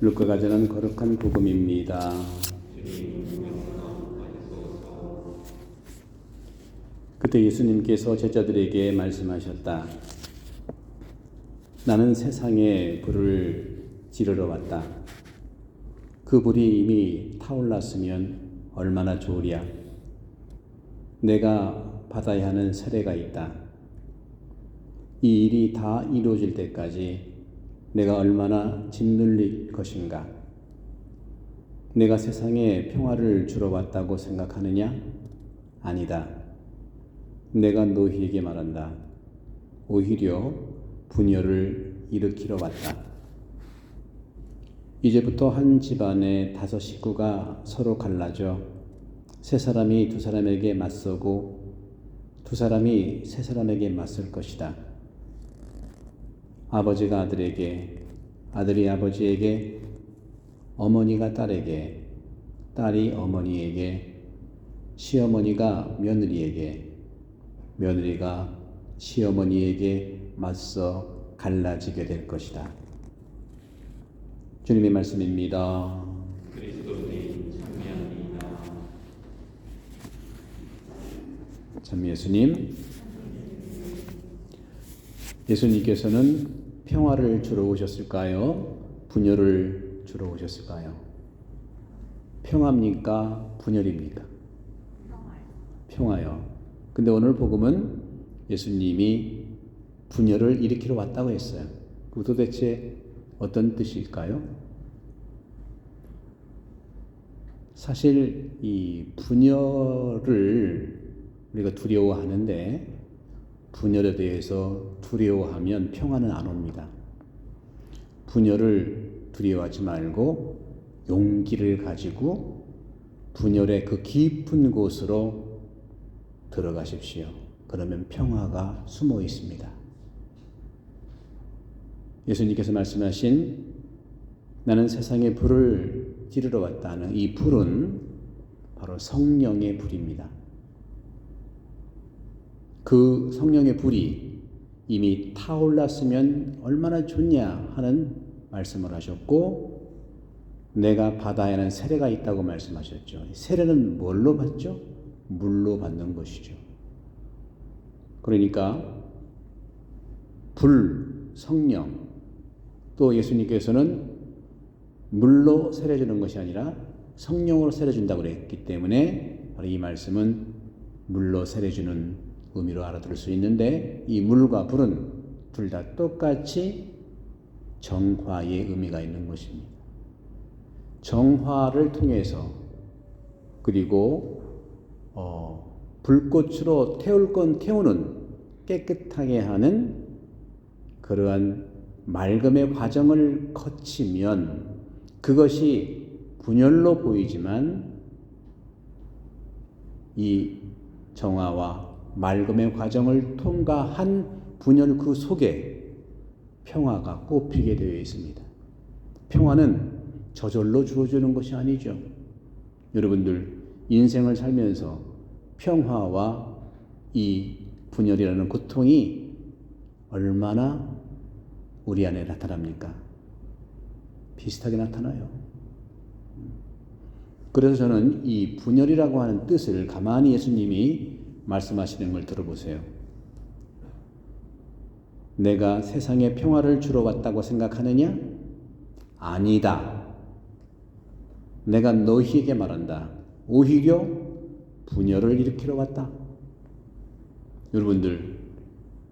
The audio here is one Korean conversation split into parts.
루카가 전한 거룩한 복음입니다. 그때 예수님께서 제자들에게 말씀하셨다. 나는 세상에 불을 지르러 왔다. 그 불이 이미 타올랐으면 얼마나 좋으랴. 내가 받아야 하는 세례가 있다. 이 일이 다 이루어질 때까지 내가 얼마나 짓눌릴 것인가? 내가 세상에 평화를 주러 왔다고 생각하느냐? 아니다. 내가 너희에게 말한다. 오히려 분열을 일으키러 왔다. 이제부터 한 집안의 다섯 식구가 서로 갈라져 세 사람이 두 사람에게 맞서고 두 사람이 세 사람에게 맞설 것이다. 아버지가 아들에게, 아들이 아버지에게, 어머니가 딸에게, 딸이 어머니에게, 시어머니가 며느리에게, 며느리가 시어머니에게 맞서 갈라지게 될 것이다. 주님의 말씀입니다. 참 예수님, 예수님께서는 평화를 주러 오셨을까요? 분열을 주러 오셨을까요? 평화입니까? 분열입니까? 평화요. 근데 오늘 복음은 예수님이 분열을 일으키러 왔다고 했어요. 그 도대체 어떤 뜻일까요? 사실 이 분열을 우리가 두려워하는데 분열에 대해서 두려워하면 평화는 안 옵니다. 분열을 두려워하지 말고 용기를 가지고 분열의 그 깊은 곳으로 들어가십시오. 그러면 평화가 숨어 있습니다. 예수님께서 말씀하신 나는 세상에 불을 지르러 왔다는 이 불은 바로 성령의 불입니다. 그 성령의 불이 이미 타올랐으면 얼마나 좋냐 하는 말씀을 하셨고 내가 받아야 하는 세례가 있다고 말씀하셨죠. 세례는 뭘로 받죠? 물로 받는 것이죠. 그러니까 불, 성령 또 예수님께서는 물로 세례 주는 것이 아니라 성령으로 세례 준다고 그랬기 때문에 바로 이 말씀은 물로 세례 주는 의미로 알아들을 수 있는데 이 물과 불은 둘 다 똑같이 정화의 의미가 있는 것입니다. 정화를 통해서 그리고 어, 불꽃으로 태울 건 태우는 깨끗하게 하는 그러한 맑음의 과정을 거치면 그것이 분열로 보이지만 이 정화와 맑음의 과정을 통과한 분열 그 속에 평화가 꽃피게 되어 있습니다. 평화는 저절로 주어지는 것이 아니죠. 여러분들 인생을 살면서 평화와 이 분열이라는 고통이 얼마나 우리 안에 나타납니까? 비슷하게 나타나요. 그래서 저는 이 분열이라고 하는 뜻을 가만히 예수님이 말씀하시는 걸 들어보세요. 내가 세상에 평화를 주러 왔다고 생각하느냐? 아니다. 내가 너희에게 말한다. 오히려 분열을 일으키러 왔다. 여러분들,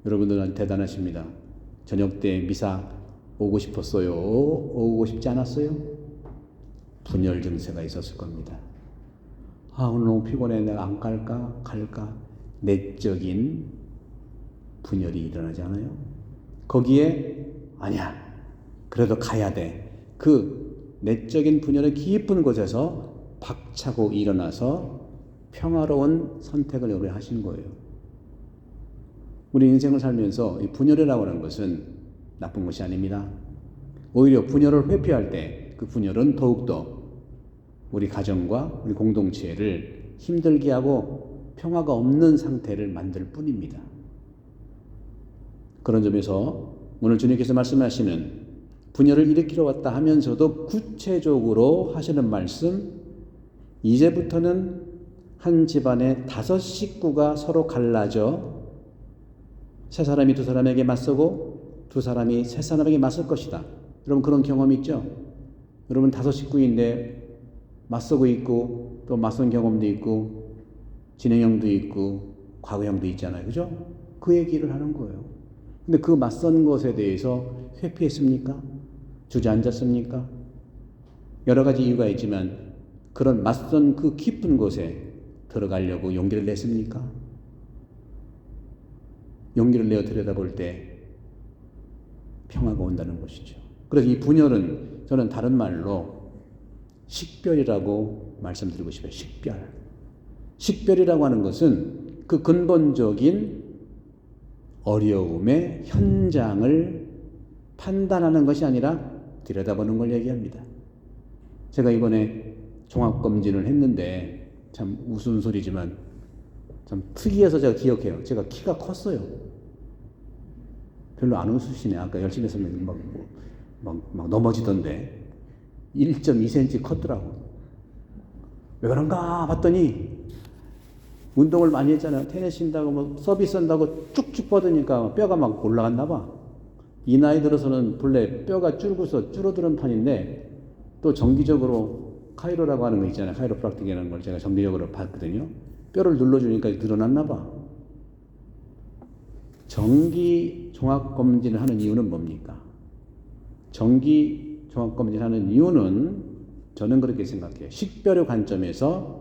여러분들은 대단하십니다. 저녁 때 미사 오고 싶었어요? 오고 싶지 않았어요? 분열 증세가 있었을 겁니다. 아, 오늘 너무 피곤해. 내가 안 갈까? 갈까? 내적인 분열이 일어나지 않아요? 거기에, 아니야. 그래도 가야 돼. 그 내적인 분열의 깊은 곳에서 박차고 일어나서 평화로운 선택을 여러분이 하신 거예요. 우리 인생을 살면서 이 분열이라고 하는 것은 나쁜 것이 아닙니다. 오히려 분열을 회피할 때 그 분열은 더욱더 우리 가정과 우리 공동체를 힘들게 하고 평화가 없는 상태를 만들 뿐입니다. 그런 점에서 오늘 주님께서 말씀하시는 분열을 일으키러 왔다 하면서도 구체적으로 하시는 말씀 이제부터는 한 집안에 다섯 식구가 서로 갈라져 세 사람이 두 사람에게 맞서고 두 사람이 세 사람에게 맞설 것이다. 여러분 그런 경험 있죠? 여러분 다섯 식구인데 맞서고 있고 또 맞선 경험도 있고 진행형도 있고 과거형도 있잖아요. 그죠? 그 얘기를 하는 거예요. 근데 그 맞선 것에 대해서 회피했습니까? 주저앉았습니까? 여러 가지 이유가 있지만 그런 맞선 그 깊은 곳에 들어가려고 용기를 냈습니까? 용기를 내어 들여다볼 때 평화가 온다는 것이죠. 그래서 이 분열은 저는 다른 말로 식별이라고 말씀드리고 싶어요. 식별. 식별이라고 하는 것은 그 근본적인 어려움의 현장을 판단하는 것이 아니라 들여다보는 걸 얘기합니다. 제가 이번에 종합검진을 했는데 참 우스운 소리지만 참 특이해서 제가 기억해요. 제가 키가 컸어요. 별로 안 웃으시네. 아까 열심히 했으면 막, 막, 막 넘어지던데. 1.2cm 컸더라고. 왜 그런가 봤더니 운동을 많이 했잖아요. 테니스 한다고 뭐 서비스 한다고 쭉쭉 뻗으니까 뼈가 막 올라갔나 봐. 이 나이 들어서는 본래 뼈가 줄고서 줄어드는 판인데 또 정기적으로 카이로라고 하는 거 있잖아요. 카이로프락틱이라는 걸 제가 정기적으로 봤거든요. 뼈를 눌러주니까 늘어났나 봐. 정기 종합 검진을 하는 이유는 뭡니까? 정기 종합검진을 하는 이유는 저는 그렇게 생각해요. 식별의 관점에서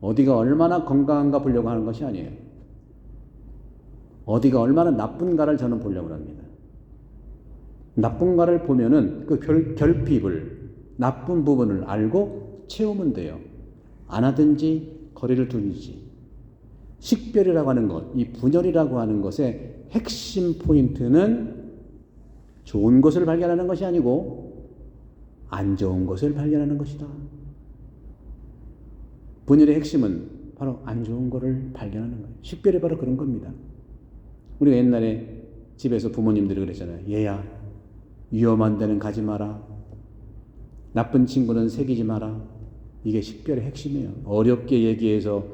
어디가 얼마나 건강한가 보려고 하는 것이 아니에요. 어디가 얼마나 나쁜가를 저는 보려고 합니다. 나쁜가를 보면은 그 결, 결핍을, 나쁜 부분을 알고 채우면 돼요. 안 하든지 거리를 두든지. 식별이라고 하는 것, 이 분열이라고 하는 것의 핵심 포인트는 좋은 것을 발견하는 것이 아니고 안 좋은 것을 발견하는 것이다. 분열의 핵심은 바로 안 좋은 것을 발견하는 거예요. 식별이 바로 그런 겁니다. 우리가 옛날에 집에서 부모님들이 그랬잖아요. 얘야, 위험한 데는 가지 마라. 나쁜 친구는 새기지 마라. 이게 식별의 핵심이에요. 어렵게 얘기해서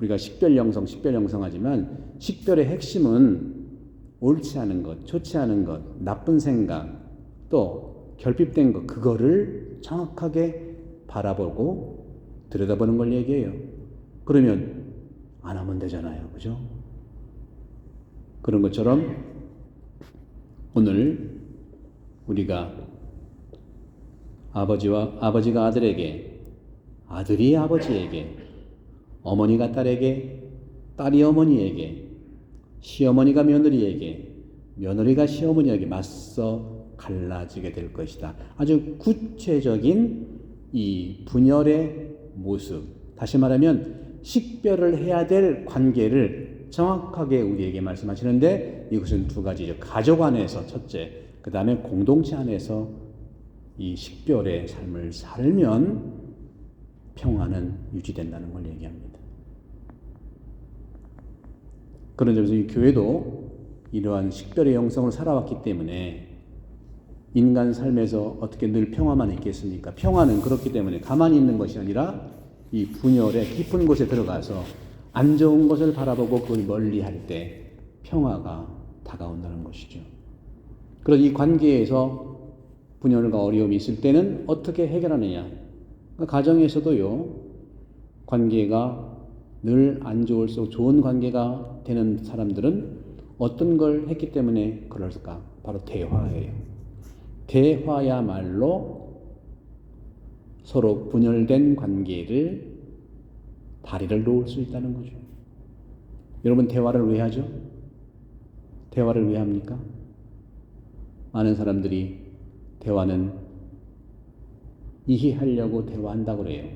우리가 식별 영성, 식별 영성하지만 식별의 핵심은 옳지 않은 것, 좋지 않은 것, 나쁜 생각, 또 결핍된 것, 그거를 정확하게 바라보고 들여다보는 걸 얘기해요. 그러면 안 하면 되잖아요. 그죠? 그런 것처럼 오늘 우리가 아버지와 아버지가 아들에게 아들이 아버지에게 어머니가 딸에게 딸이 어머니에게 시어머니가 며느리에게 며느리가 시어머니에게 맞서 갈라지게 될 것이다. 아주 구체적인 이 분열의 모습. 다시 말하면 식별을 해야 될 관계를 정확하게 우리에게 말씀하시는데 이것은 두 가지죠. 가족 안에서 첫째, 그 다음에 공동체 안에서 이 식별의 삶을 살면 평화는 유지된다는 걸 얘기합니다. 그런 점에서 이 교회도 이러한 식별의 영성을 살아왔기 때문에 인간 삶에서 어떻게 늘 평화만 있겠습니까? 평화는 그렇기 때문에 가만히 있는 것이 아니라 이 분열의 깊은 곳에 들어가서 안 좋은 것을 바라보고 그걸 멀리 할 때 평화가 다가온다는 것이죠. 그래서 이 관계에서 분열과 어려움이 있을 때는 어떻게 해결하느냐? 그러니까 가정에서도요, 관계가 늘 안 좋을수록 좋은 관계가 되는 사람들은 어떤 걸 했기 때문에 그럴까? 바로 대화예요. 대화야말로 서로 분열된 관계를 다리를 놓을 수 있다는 거죠. 여러분, 대화를 왜 하죠? 대화를 왜 합니까? 많은 사람들이 대화는 이해하려고 대화한다고 그래요.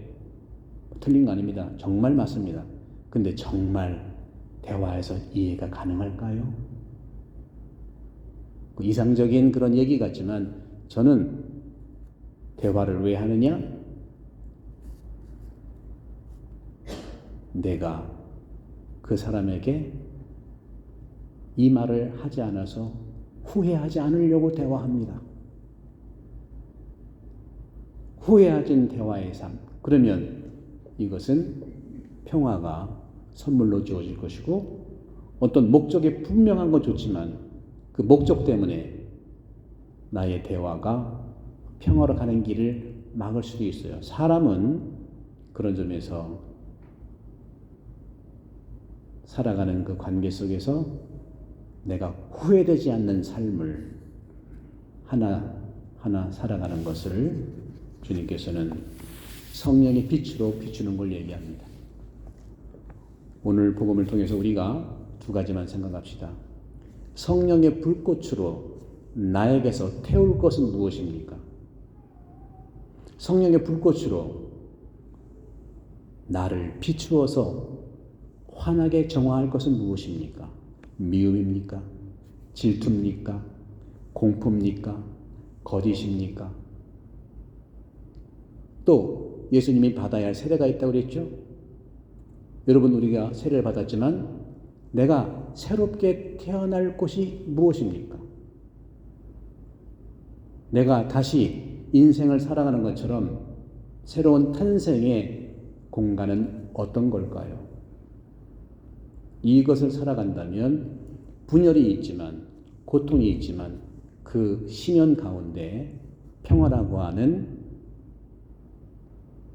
틀린 거 아닙니다. 정말 맞습니다. 근데 정말 대화에서 이해가 가능할까요? 그 이상적인 그런 얘기 같지만 저는 대화를 왜 하느냐? 내가 그 사람에게 이 말을 하지 않아서 후회하지 않으려고 대화합니다. 후회하진 대화의 삶. 그러면 이것은 평화가 선물로 주어질 것이고 어떤 목적이 분명한 건 좋지만 그 목적 때문에 나의 대화가 평화로 가는 길을 막을 수도 있어요. 사람은 그런 점에서 살아가는 그 관계 속에서 내가 후회되지 않는 삶을 하나 하나 살아가는 것을 주님께서는 성령의 빛으로 비추는 걸 얘기합니다. 오늘 복음을 통해서 우리가 두 가지만 생각합시다. 성령의 불꽃으로 나에게서 태울 것은 무엇입니까? 성령의 불꽃으로 나를 비추어서 환하게 정화할 것은 무엇입니까? 미움입니까? 질투입니까? 공포입니까? 거짓입니까? 또 예수님이 받아야 할 세례가 있다고 그랬죠? 여러분 우리가 세례를 받았지만 내가 새롭게 태어날 곳이 무엇입니까? 내가 다시 인생을 살아가는 것처럼 새로운 탄생의 공간은 어떤 걸까요? 이것을 살아간다면 분열이 있지만 고통이 있지만 그 심연 가운데 평화라고 하는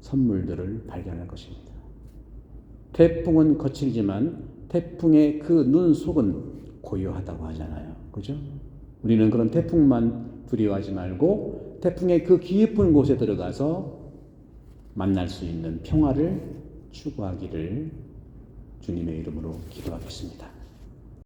선물들을 발견할 것입니다. 태풍은 거칠지만 태풍의 그 눈 속은 고요하다고 하잖아요. 그죠? 우리는 그런 태풍만 두려워하지 말고 태풍의 그 깊은 곳에 들어가서 만날 수 있는 평화를 추구하기를 주님의 이름으로 기도하겠습니다.